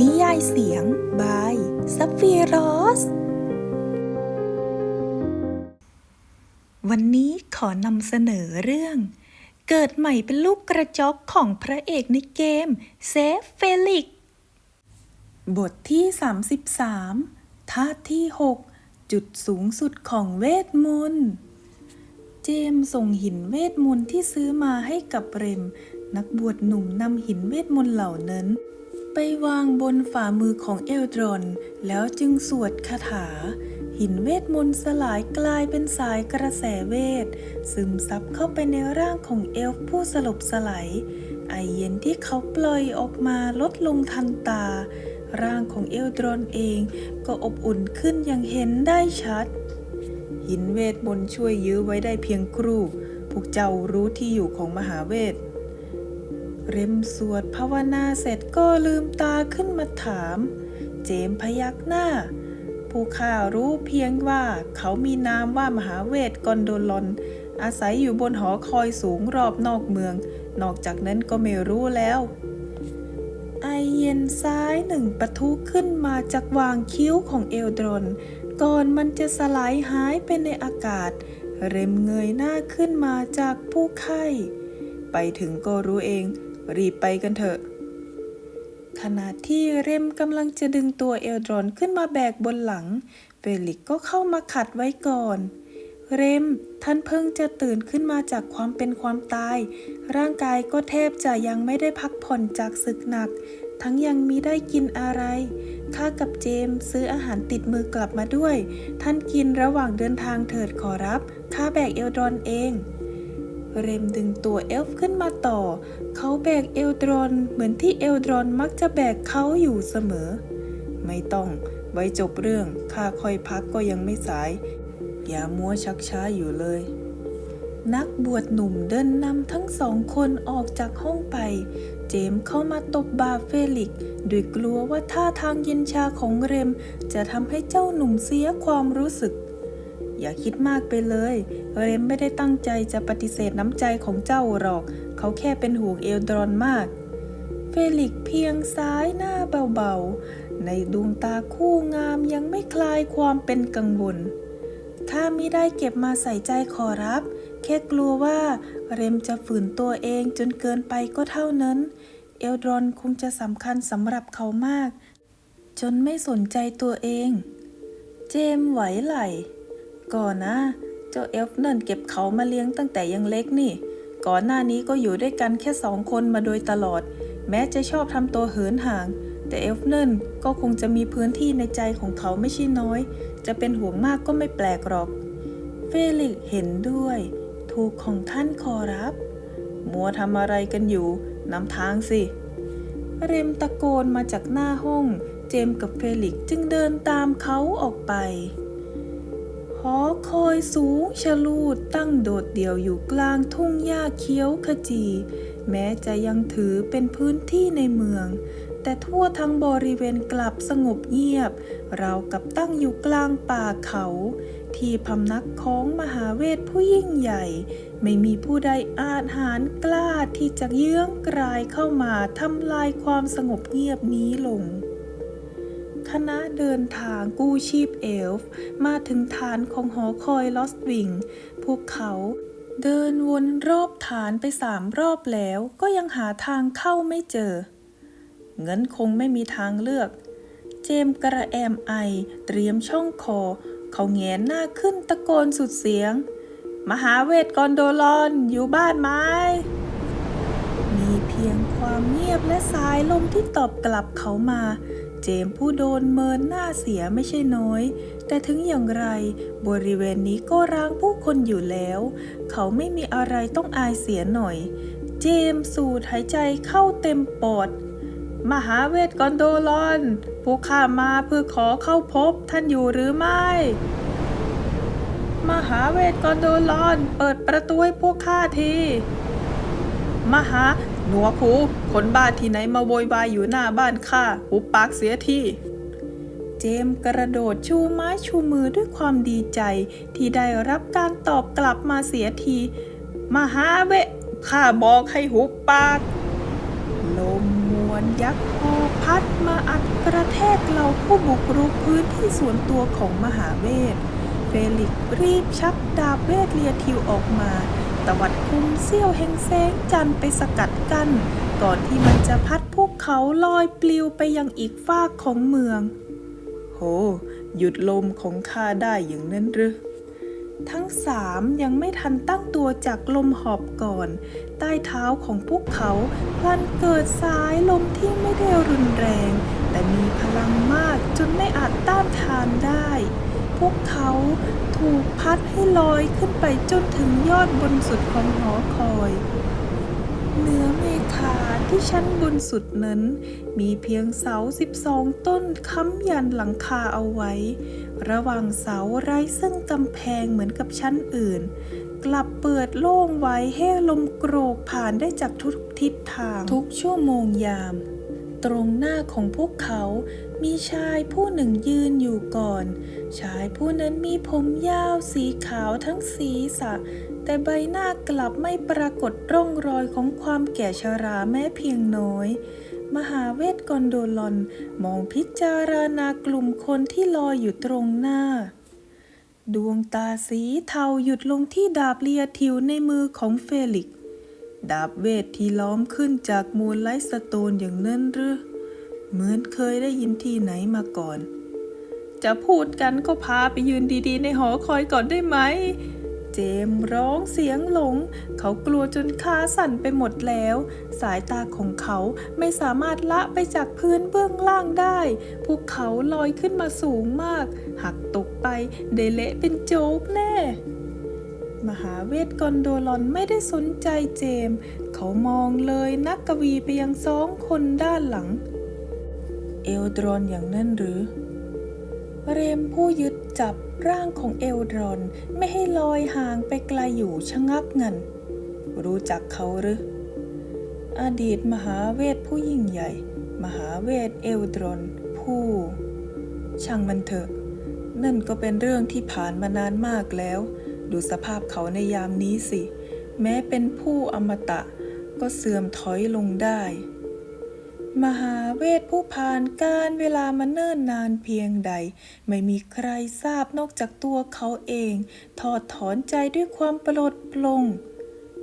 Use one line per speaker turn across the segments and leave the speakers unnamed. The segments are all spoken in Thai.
นิยายเสียง บายซัฟฟีรอส วันนี้ขอนำเสนอเรื่อง เกิดใหม่เป็นลูกกระจอกของพระเอกในเกมเซฟเฟลิก บทที่ 33 ท่าที่ 6 จุดสูงสุดของเวทมนต์เจมส์ส่งหินเวทมนต์ที่ซื้อมาให้กับเรม นักบวชหนุ่มนำหินเวทมนต์เหล่านั้น ไปวางบนฝ่ามือของเอลดรอน แล้วจึงสวดคาถา หินเวทมนต์สลายกลายเป็นสายกระแสเวท ซึมซับเข้าไปในร่างของเอลฟ์ผู้สลบสลายไอเย็นที่เขาปล่อยออกมาลดลงทันตา ร่างของเอลดรอนเองก็อบอุ่นขึ้นอย่างเห็นได้ชัด หินเวทมนต์ช่วยยื้อไว้ได้เพียงครู่ พวกเจ้ารู้ที่อยู่ของมหาเวท เรมสวดภาวนาเสร็จก็ลืมตาขึ้นมาถาม เจมพยักหน้า ผู้ข้ารู้เพียงว่าเขามีนามว่ามหาเวทกอนโดลอน อาศัยอยู่บนหอคอยสูงรอบนอกเมือง นอกจากนั้นก็ไม่รู้แล้ว ไอเย็นซ้ายหนึ่งปะทุขึ้นมาจากวางคิ้วของเอลดรอน ก่อนมันจะสลายหายไปในอากาศ เรมเงยหน้าขึ้นมาจากผู้ไข้ ไปถึงก็รู้เอง รีบไปกันเถอะ ขณะที่เรมกำลังจะดึงตัวเอลดรอนขึ้นมาแบกบนหลัง เฟลิกก็เข้ามาขัดไว้ก่อน เรม ท่านเพิ่งจะตื่นขึ้นมาจากความเป็นความตาย ร่างกายก็แทบจะยังไม่ได้พักผ่อนจากศึกหนัก ทั้งยังมีได้กินอะไรข้ากับเจมซื้ออาหารติดมือกลับมาด้วย ท่านกินระหว่างเดินทางเถิดขอรับ ข้าแบกเอลดรอนเอง เรมดึงตัวเอลฟ์ขึ้นมาต่อ เขาแบกเอลดรอนเหมือนที่เอลดรอนมักจะแบกเขาอยู่เสมอ ไม่ต้อง ไว้จบเรื่อง ข้าค่อยพักก็ยังไม่สาย อย่ามัวชักช้าอยู่เลย นักบวชหนุ่มเดินนำทั้งสองคนออกจากห้องไป เจมส์เข้ามาตบบาเฟลิกด้วยกลัวว่าท่าทางเย็นชาของเรม จะทำให้เจ้าหนุ่มเสียความรู้สึก อย่าคิดมากไปเลย เรมไม่ได้ตั้งใจจะปฏิเสธน้ำใจของเจ้าหรอก เขาแค่เป็นห่วงเอลดรอนมาก เฟลิกเพียงซ้ายหน้าเบาๆ ในดวงตาคู่งามยังไม่คลายความเป็นกังวลข้าม่ได้เก็บมาใส่ใจขอรับ แค่กลัวว่าเรมจะฝืนตัวเองจนเกินไปก็เท่านั้น เอลดรอนคงจะสำคัญสำหรับเขามาก จนไม่สนใจตัวเองเจมไหวไหล ก่อนนะ เจ้าเอลฟ์เนินเก็บเขามาเลี้ยงตั้งแต่ยังเล็กนี่ ก่อนหน้านี้ก็อยู่ด้วยกันแค่สองคนมาโดยตลอด แม้จะชอบทำตัวเหินห่าง แต่เอลฟ์เนินก็คงจะมีพื้นที่ในใจของเขาไม่ใช่น้อย จะเป็นห่วงมากก็ไม่แปลกหรอก เฟลิกเห็นด้วย ถูกของท่านขอรับ มัวทำอะไรกันอยู่นำทางสิ เรมตะโกนมาจากหน้าห้อง เจมกับเฟลิกจึงเดินตามเขาออกไป หอคอยสูงชะลูดตั้งโดดเดี่ยวอยู่กลางทุ่งหญ้าเขียวขจี แม้จะยังถือเป็นพื้นที่ในเมือง แต่ทั่วทั้งบริเวณกลับสงบเงียบ เรากับตั้งอยู่กลางป่าเขา ที่พำนักของมหาเวทผู้ยิ่งใหญ่ ไม่มีผู้ใดอาจหารกล้าที่จะเยื้องกลายเข้ามาทำลายความสงบเงียบนี้ลง คณะเดินทางกู้ชีพเอลฟ์มาถึงฐานของหอคอยลอสวิง พวกเขาเดินวนรอบฐานไปสามรอบแล้วก็ยังหาทางเข้าไม่เจอ เงินคงไม่มีทางเลือก เจมส์กระแอมไอเตรียมช่องคอ เขาแงนหน้าขึ้นตะโกนสุดเสียง มหาเวทกอนโดลอนอยู่บ้านไหมมีเพียงความเงียบและสายลมที่ตอบกลับเขามา เจมผู้โดนเมินหน้าเสียไม่ใช่น้อย แต่ถึงอย่างไร บริเวณนี้ก็ร้างผู้คนอยู่แล้ว เขาไม่มีอะไรต้องอายเสียหน่อย เจมส์สูดหายใจเข้าเต็มปอด มหาเวทกอนโดลอน ผู้ข้ามาเพื่อขอเข้าพบท่านอยู่หรือไม่ มหาเวทกอนโดลอน เปิดประตูให้พวกข้าที มหา หนัวกหูคนบ้าที่ไหนมาโวยวายอยู่หน้าบ้านข้าหุบปากเสียทีเจมกระโดดชูไม้ชูมือด้วยความดีใจ ที่ได้รับการตอบกลับมาเสียทีมหาเวข้าบอกให้หุบปาก ลมมวนยักษ์หอพัดมาอัดกระแทกเหล่าผู้บุกรุกพื้นที่ส่วนตัวของมหาเวท เฟลิกรีบชักดาบเวทเลียทิวออกมา ตวัดคุมเสี้ยวแห่งแสงจันทร์ไปสกัดกั้นก่อนที่มันจะพัดพวกเขาลอยปลิวไปยังอีกฟากของเมือง โห หยุดลมของข้าได้อย่างนั้นหรือทั้งสามยังไม่ทันตั้งตัวจากลมหอบก่อน ใต้เท้าของพวกเขาพลันเกิดสายลมที่ไม่ได้รุนแรง แต่มีพลังมากจนไม่อาจต้านทานได้ วกเขาถูกพัดให้ลอยขึ้นไปจนถึงยอดบนสุดของหอคอย เหนือเมฆาที่ชั้นบนสุดนั้น มีเพียงเสา 12 ต้นค้ำยันหลังคาเอาไว้ ระหว่างเสาไร้ซึ่งกำแพงเหมือนกับชั้นอื่น กลับเปิดโล่งไว้ให้ลมโกรกผ่านได้จากทุกทิศทางทุกชั่วโมงยาม ตรงหน้าของพวกเขา มีชายผู้หนึ่งยืนอยู่ก่อน ชายผู้นั้นมีผมยาวสีขาวทั้งศีรษะ แต่ใบหน้ากลับไม่ปรากฏร่องรอยของความแก่ชราแม้เพียงน้อย มหาเวทกอนโดลอนมองพิจารณากลุ่มคนที่ลอยอยู่ตรงหน้า ดวงตาสีเทาหยุดลงที่ดาบเลียทิวในมือของเฟลิก ดาบเวทที่ล้อมขึ้นจากมูลไลสโตนอย่างนั้นหรือ เหมือนเคยได้ยินที่ไหนมาก่อน จะพูดกันก็พาไปยืนดีๆ ในหอคอยก่อนได้ไหม เจมร้องเสียงหลง เขากลัวจนขาสั่นไปหมดแล้ว สายตาของเขาไม่สามารถละไปจากพื้นเบื้องล่างได้พวกเขาลอยขึ้นมาสูงมาก หักตกไปเดเละเป็นโจ๊กแน่มหาเวทกอนโดลอนไม่ได้สนใจเจม เขามองเลยนักกวีไปยังสองคนด้านหลัง เอลดรอนอย่างนั้นหรือ เรมผู้ยึดจับร่างของเอลดรอนไม่ให้ลอยห่างไปไกลอยู่ชะงักงัน รู้จักเขาหรือ อดีตมหาเวทผู้ยิ่งใหญ่ มหาเวทเอลดรอนผู้ ช่างมันเถอะ นั่นก็เป็นเรื่องที่ผ่านมานานมากแล้ว ดูสภาพเขาในยามนี้สิ แม้เป็นผู้อมตะก็เสื่อมถอยลงได้ มหาเวทผู้ผ่านการเวลามาเนิ่นนานเพียงใด ไม่มีใครทราบนอกจากตัวเขาเอง ถอดถอนใจด้วยความปลดปลง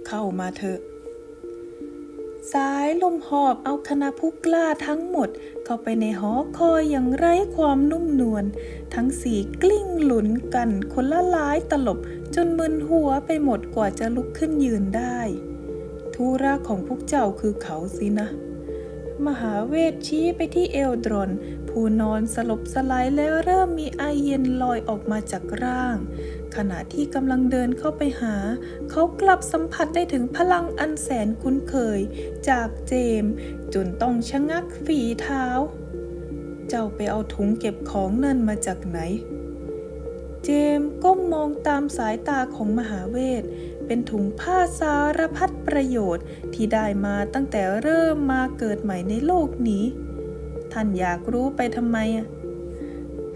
เข้ามาเถอะ สายลมหอบเอาคณะผู้กล้าทั้งหมด เข้าไปในหอคอยอย่างไร้ความนุ่มนวลทั้งสี่กลิ้งหลุนกันคนละหลายตลบจนมึนหัวไปหมดกว่าจะลุกขึ้นยืนได้ ธุระของพวกเจ้าคือเขาสินะ มหาเวทชี้ไปที่เอลดรอน ผู้นอนสลบสลายแล้วเริ่มมีไอเย็นลอยออกมาจากร่าง ขณะที่กำลังเดินเข้าไปหา เขากลับสัมผัสได้ถึงพลังอันแสนคุ้นเคย จากเจม จนต้องชะงักฝีเท้า เจ้าไปเอาถุงเก็บของนั่นมาจากไหน เจมก้มมองตามสายตาของมหาเวท เป็นถุงผ้าสารพัดประโยชน์ที่ได้มาตั้งแต่เริ่มมาเกิดใหม่ในโลกนี้ ท่านอยากรู้ไปทำไมอะ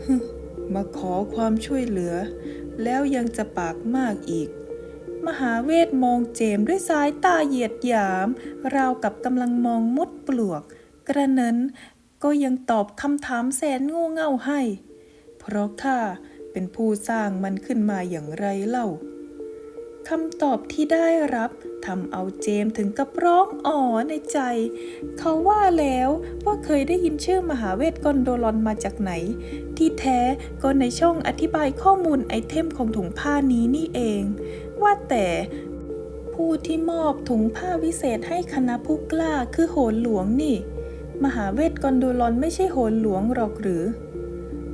ฮึมาขอความช่วยเหลือ แล้วยังจะปากมากอีก มหาเวทมองเจมด้วยสายตาเหยียดหยาม ราวกับกำลังมองมดปลวก กระนั้นก็ยังตอบคำถามแสนง่เง่าให้ เพราะข้าเป็นผู้สร้างมันขึ้นมาอย่างไรเล่า คำตอบที่ได้รับทำเอาเจมส์ถึงกับร้องอ๋อในใจ เขาว่าแล้วว่าเคยได้ยินชื่อมหาเวทกอนโดลอนมาจากไหน ที่แท้ก็ในช่องอธิบายข้อมูลไอเทมของถุงผ้านี้นี่เอง ว่าแต่ผู้ที่มอบถุงผ้าวิเศษให้คณะผู้กล้าคือโหนหลวงนี่ มหาเวทกอนโดลอนไม่ใช่โหนหลวงหรอกหรือ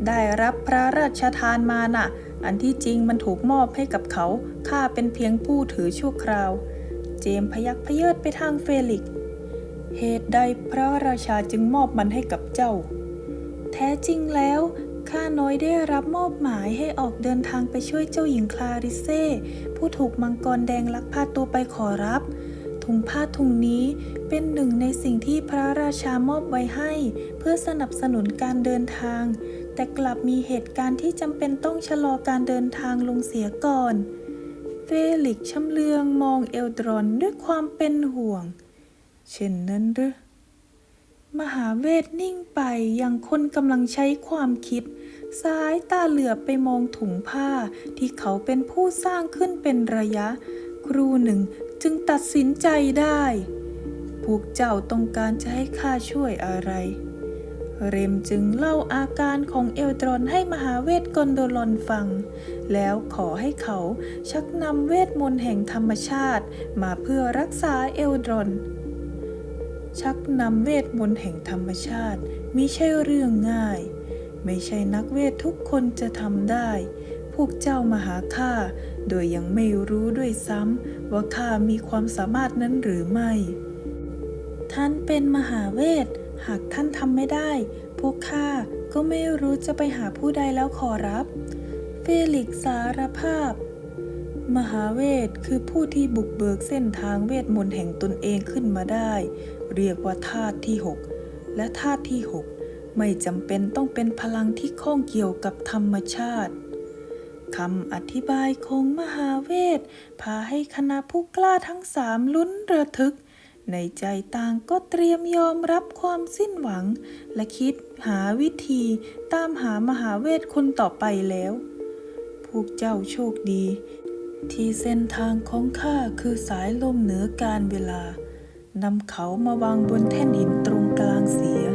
ได้รับพระราชทานมาน่ะ อันที่จริงมันถูกมอบให้กับเขาข้าเป็นเพียงผู้ถือชั่วคราว เจมพยักพเยิดไปทางเฟลิก เหตุใดพระราชาจึงมอบมันให้กับเจ้า แท้จริงแล้วข้าน้อยได้รับมอบหมายให้ออกเดินทางไปช่วยเจ้าหญิงคลาริเซ่ผู้ถูกมังกรแดงลักพาตัวไปขอรับ ถุงผ้าถุงนี้เป็นหนึ่งในสิ่งที่พระราชามอบไว้ให้ เพื่อสนับสนุนการเดินทาง แต่กลับมีเหตุการณ์ที่จำเป็นต้องชะลอการเดินทางลงเสียก่อน เฟลิกชำเลืองมองเอลดรอนด้วยความเป็นห่วง เช่นนั้นหรือมหาเวทนิ่งไปอย่างคนกำลังใช้ความคิดสายตาเหลือบไปมองถุงผ้าที่เขาเป็นผู้สร้างขึ้นเป็นระยะ ครูหนึ่งจึงตัดสินใจได้ พวกเจ้าต้องการจะให้ข้าช่วยอะไร เรมจึงเล่าอาการของเอลตรอนให้มหาเวทกอนโดลอนฟัง แล้วขอให้เขาชักนำเวทมนต์แห่งธรรมชาติ มาเพื่อรักษาเอลดรอน ชักนำเวทมนต์แห่งธรรมชาติมิใช่เรื่องง่าย ไม่ใช่นักเวททุกคนจะทำได้ พวกเจ้ามาหาข้าโดยยังไม่รู้ด้วยซ้ำว่าข้ามีความสามารถนั้นหรือไม่ ท่านเป็นมหาเวท หากท่านทำไม่ได้ พวกข้าก็ไม่รู้จะไปหาผู้ใดแล้วขอรับ เฟลิกสารภาพ มหาเวทคือผู้ที่บุกเบิกเส้นทางเวทมนต์แห่งตนเองขึ้นมาได้ เรียกว่าธาตุที่ 6 และธาตุที่ 6 ไม่จำเป็นต้องเป็นพลังที่ข้องเกี่ยวกับธรรมชาติคำอธิบายของมหาเวทพาให้คณะผู้กล้าทั้งสามลุ้นระทึก ในใจต่างก็เตรียมยอมรับความสิ้นหวัง และคิดหาวิธีตามหามหาเวทคนต่อไปแล้ว พวกเจ้าโชคดี ที่เส้นทางของข้าคือสายลมเหนือการเวลานำเขามาวางบนแท่นหินตรงกลางเสีย